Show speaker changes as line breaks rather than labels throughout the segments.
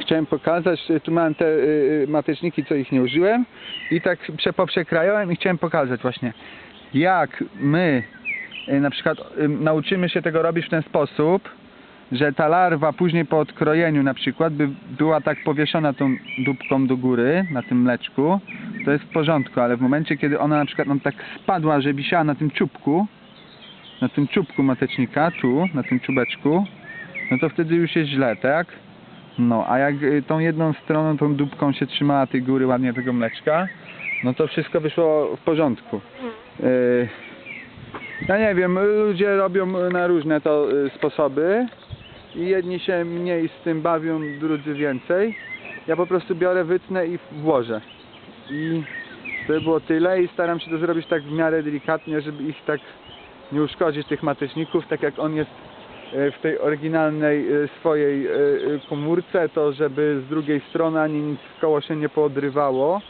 chciałem pokazać, tu mam te y, y, mateczniki, co ich nie użyłem i tak prze, poprzekrajałem i chciałem pokazać właśnie, jak my y, na przykład y, nauczymy się tego robić w ten sposób, że ta larwa później po odkrojeniu na przykład by była tak powieszona tą dupką do góry na tym mleczku, to jest w porządku, ale w momencie kiedy ona na przykład nam tak spadła, że wisiała na tym czubku, na tym czubku matecznika, tu, na tym czubeczku, no to wtedy już jest źle, tak? No, a jak y, tą jedną stroną, tą dupką się trzymała tej góry ładnie tego mleczka, no to wszystko wyszło w porządku. Y, Ja nie wiem, ludzie robią na różne to y, sposoby i jedni się mniej z tym bawią, drudzy więcej. Ja po prostu biorę, wytnę i włożę. I to by było tyle i staram się to zrobić tak w miarę delikatnie, żeby ich tak nie uszkodzić tych mateczników, tak jak on jest w tej oryginalnej e, swojej e, e, komórce, to żeby z drugiej strony ani nic koło się nie poodrywało,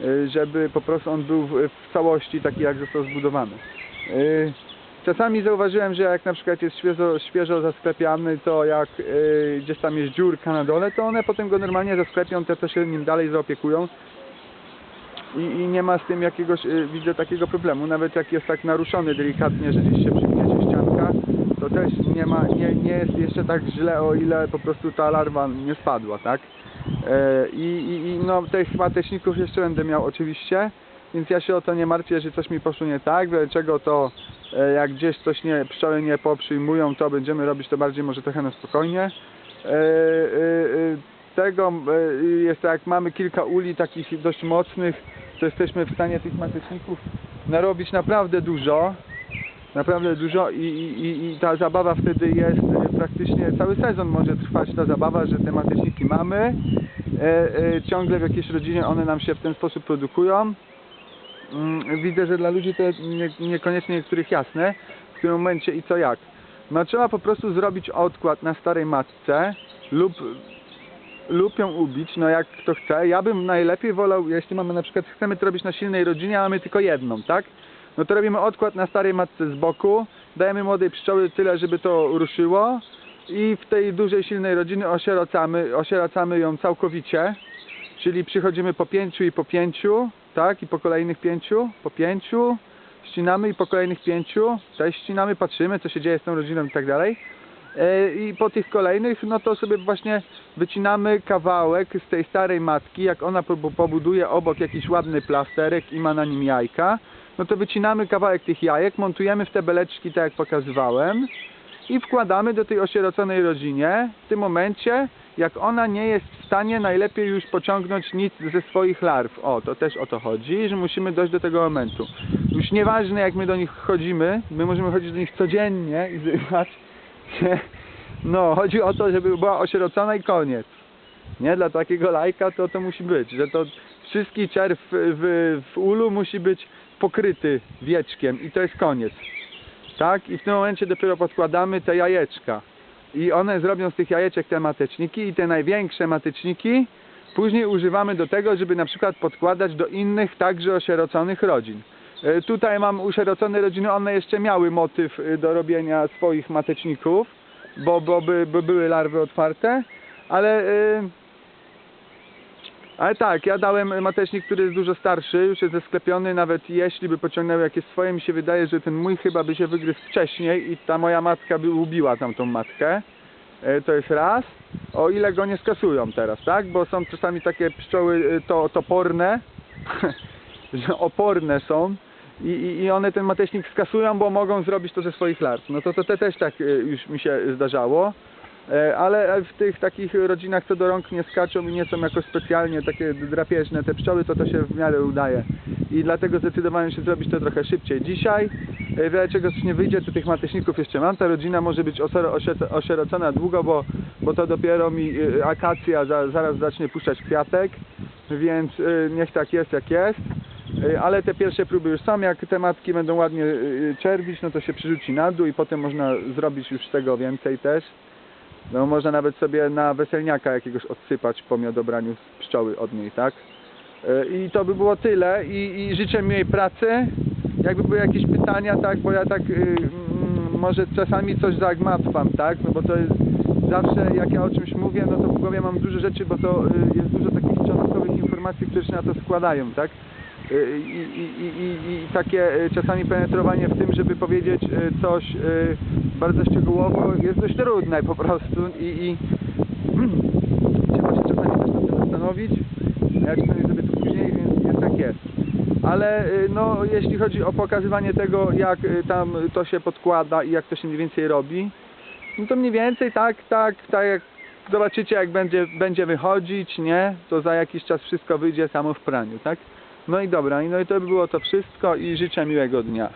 e, żeby po prostu on był w, całości taki jak został zbudowany. E, Czasami zauważyłem, że jak na przykład jest świeżo, świeżo zasklepiany, to jak e, gdzieś tam jest dziurka na dole, to one potem go normalnie zasklepią, te co się nim dalej zaopiekują i, i nie ma z tym jakiegoś, widzę takiego problemu, nawet jak jest tak naruszony delikatnie, że gdzieś się przygniecie to też nie ma, nie, nie jest jeszcze tak źle, o ile po prostu ta larwa nie spadła, tak? E, I, i, i no tych mateczników jeszcze będę miał oczywiście, więc ja się o to nie martwię, że coś mi poszło nie tak, dlaczego to e, jak gdzieś coś nie, pszczoły nie poprzyjmują, to będziemy robić to bardziej może trochę na spokojnie. E, tego jest tak, mamy kilka uli takich dość mocnych, to jesteśmy w stanie tych mateczników narobić naprawdę dużo. Naprawdę dużo i, i, i- ta zabawa wtedy jest e, praktycznie cały sezon może trwać ta zabawa, że te mateczniki mamy. E, e, ciągle w jakiejś rodzinie one nam się w ten sposób produkują. Mm, Widzę, że dla ludzi to jest nie, niekoniecznie niektórych jasne, w którym momencie i co jak. No trzeba po prostu zrobić odkład na starej matce lub lub ją ubić, no jak kto chce. Ja bym najlepiej wolał, jeśli mamy na przykład, chcemy to robić na silnej rodzinie, a mamy tylko jedną, tak? No to robimy odkład na starej matce z boku, dajemy młodej pszczoły tyle, żeby to ruszyło. I w tej dużej, silnej rodziny osieracamy, osieracamy ją całkowicie, czyli przychodzimy po pięciu i po pięciu, tak? I po kolejnych pięciu, po pięciu, ścinamy i po kolejnych pięciu, też ścinamy, patrzymy, co się dzieje z tą rodziną i tak dalej. E, I po tych kolejnych, no to sobie właśnie wycinamy kawałek z tej starej matki, jak ona po- pobuduje obok jakiś ładny plasterek i ma na nim jajka, no to wycinamy kawałek tych jajek, montujemy w te beleczki, tak jak pokazywałem i wkładamy do tej osieroconej rodzinie w tym momencie, jak ona nie jest w stanie najlepiej już pociągnąć nic ze swoich larw. O, to też o to chodzi, że musimy dojść do tego momentu. Już nieważne jak my do nich chodzimy, my możemy chodzić do nich codziennie i zrywać. No, chodzi o to, żeby była osierocona i koniec. Nie, dla takiego lajka to to musi być, że to wszystki czerw w, w ulu musi być pokryty wieczkiem i to jest koniec. Tak? I w tym momencie dopiero podkładamy te jajeczka. I one zrobią z tych jajeczek te mateczniki i te największe mateczniki później używamy do tego, żeby na przykład podkładać do innych także osieroconych rodzin. E, Tutaj mam usierocone rodziny, one jeszcze miały motyw e, do robienia swoich mateczników, bo, bo by, by były larwy otwarte, ale e, ale tak, ja dałem matecznik, który jest dużo starszy, już jest zesklepiony, nawet jeśli by pociągnęły jakieś swoje, mi się wydaje, że ten mój chyba by się wygryzł wcześniej i ta moja matka by ubiła tamtą matkę. E, To jest raz. O ile go nie skasują teraz, tak? Bo są czasami takie pszczoły e, to, toporne, że oporne są i, i, i one ten matecznik skasują, bo mogą zrobić to ze swoich larw. No to, to, to też tak e, już mi się zdarzało. E, Ale w tych takich rodzinach, co do rąk nie skaczą i nie są jakoś specjalnie takie drapieżne te pszczoły, to to się w miarę udaje. I dlatego zdecydowałem się zrobić to trochę szybciej. Dzisiaj, e, w razie czego coś nie wyjdzie, to tych mateczników jeszcze mam. Ta rodzina może być osierocona długo, bo, bo to dopiero mi e, akacja za, zaraz zacznie puszczać kwiatek, więc niech tak jest jak jest. Ale te pierwsze próby już są, jak te matki będą ładnie czerwić, no to się przerzuci na dół i potem można zrobić już z tego więcej też. No można nawet sobie na weselniaka jakiegoś odsypać po miodobraniu pszczoły od niej, tak? E, I to by było tyle i, i życzę miłej pracy. Jakby były jakieś pytania, tak, bo ja tak y, mm, może czasami coś zagmatwam, tak? No bo to jest zawsze jak ja o czymś mówię, no to w głowie mam dużo rzeczy, bo to y, jest dużo takich cząstkowych informacji, które się na to składają, tak? Y, I, i, i, takie y, czasami penetrowanie w tym, żeby powiedzieć y, coś bardzo szczegółowo jest dość trudne po prostu i, i trzeba się czasami też nad tym zastanowić. Ja czasami sobie to później, więc jest tak jest. Ale no, jeśli chodzi o pokazywanie tego, jak tam to się podkłada i jak to się mniej więcej robi, no to mniej więcej tak, tak, tak jak zobaczycie jak będzie, będzie wychodzić, nie? To za jakiś czas wszystko wyjdzie samo w praniu, tak? No i dobra, no i to by było to wszystko i życzę miłego dnia.